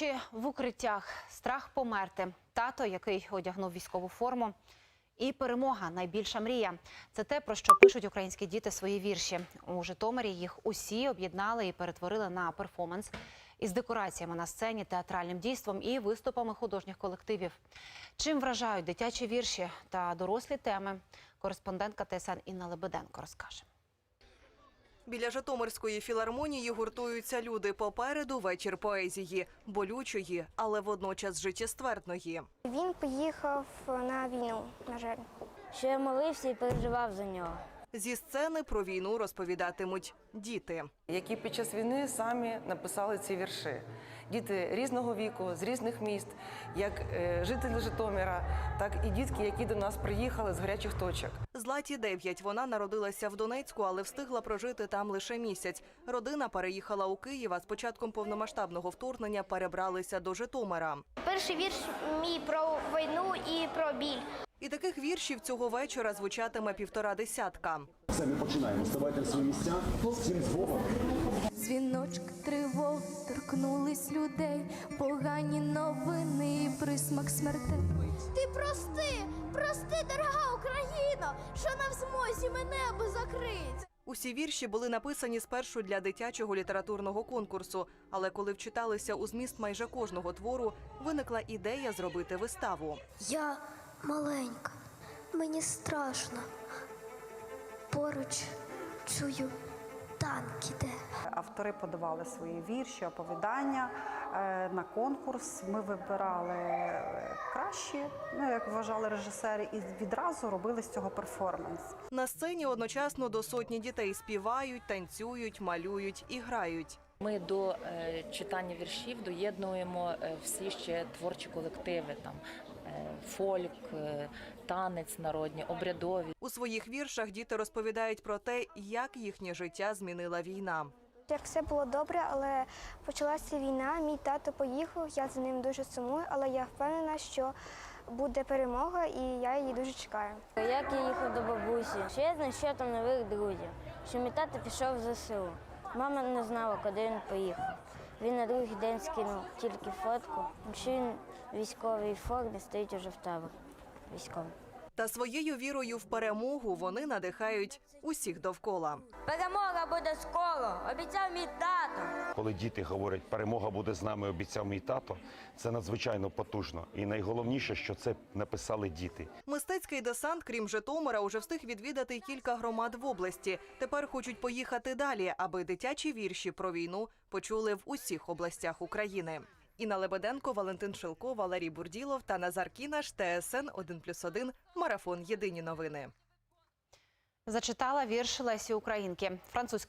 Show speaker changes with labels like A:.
A: Ночі в укриттях, страх померти, тато, який одягнув військову форму, і перемога найбільша мрія. Це те, про що пишуть українські діти свої вірші. У Житомирі їх усі об'єднали і перетворили на перформанс із декораціями на сцені, театральним дійством і виступами художніх колективів. Чим вражають дитячі вірші та дорослі теми? Кореспондентка ТСН Інна Лебеденко розкаже.
B: Біля Житомирської філармонії гуртуються люди попереду вечір поезії, болючої, але водночас життєствердної.
C: Він поїхав на війну, на жаль.
D: що я молився і переживав за нього.
B: Зі сцени про війну розповідатимуть діти.
E: які під час війни самі написали ці вірші. Діти різного віку, з різних міст, як е, жителі Житомира, так і дітки, які до нас приїхали з гарячих точок.
B: Златі 9. Вона народилася в Донецьку, але встигла прожити там лише місяць. Родина переїхала у Київ, а з початком повномасштабного вторгнення перебралися до Житомира.
C: Перший вірш мій про війну і про біль.
B: І таких віршів цього вечора звучатиме півтора десятка.
F: Все, ми починаємо. Ставайте на свої місця. Всім з Богом.
G: Дзвіночки тривог торкнулись людей, погані новини і присмак смертей.
C: Ти прости, прости, дорога Україно, що не в змозі мене би закрить.
B: Усі вірші були написані спершу для дитячого літературного конкурсу, але коли вчиталися у зміст майже кожного твору, виникла ідея зробити виставу.
H: Я маленька, мені страшно. Поруч чую танк іде.
I: Автори подавали свої вірші, оповідання е, на конкурс. Ми вибирали е, кращі, ну як вважали режисери, і відразу робили з цього перформанс.
B: На сцені одночасно до сотні дітей співають, танцюють, малюють і грають.
J: Ми до е, читання віршів доєднуємо всі ще творчі колективи, там фольк, е, танець народні, обрядові.
B: У своїх віршах діти розповідають про те, як їхнє життя змінила війна.
C: Як все було добре, але почалася війна. Мій тато поїхав, я за ним дуже сумую, але я впевнена, що буде перемога, і я її дуже чекаю.
D: Як я їхав до бабусі, що я знайшов там нових друзів, що мій тато пішов в ЗСУ. Мама не знала, куди він поїхав. Він на другий день скинув тільки фотку, що він військовій формі стоїть уже в таборі військовий.
B: Та своєю вірою в перемогу вони надихають усіх довкола.
D: Перемога буде скоро, обіцяв мій тато.
K: Коли діти говорять, перемога буде з нами, обіцяв мій тато, це надзвичайно потужно. І найголовніше, що це написали діти.
B: Мистецький десант, крім Житомира, уже встиг відвідати кілька громад в області. Тепер хочуть поїхати далі, аби дитячі вірші про війну почули в усіх областях України. Інна Лебеденко, Валентин Шилко, Валерій Бурділов та Назар Кінаш, ТСН 1+,1, Марафон Єдині новини.
A: Зачитала вірш Лесі Українки. Французька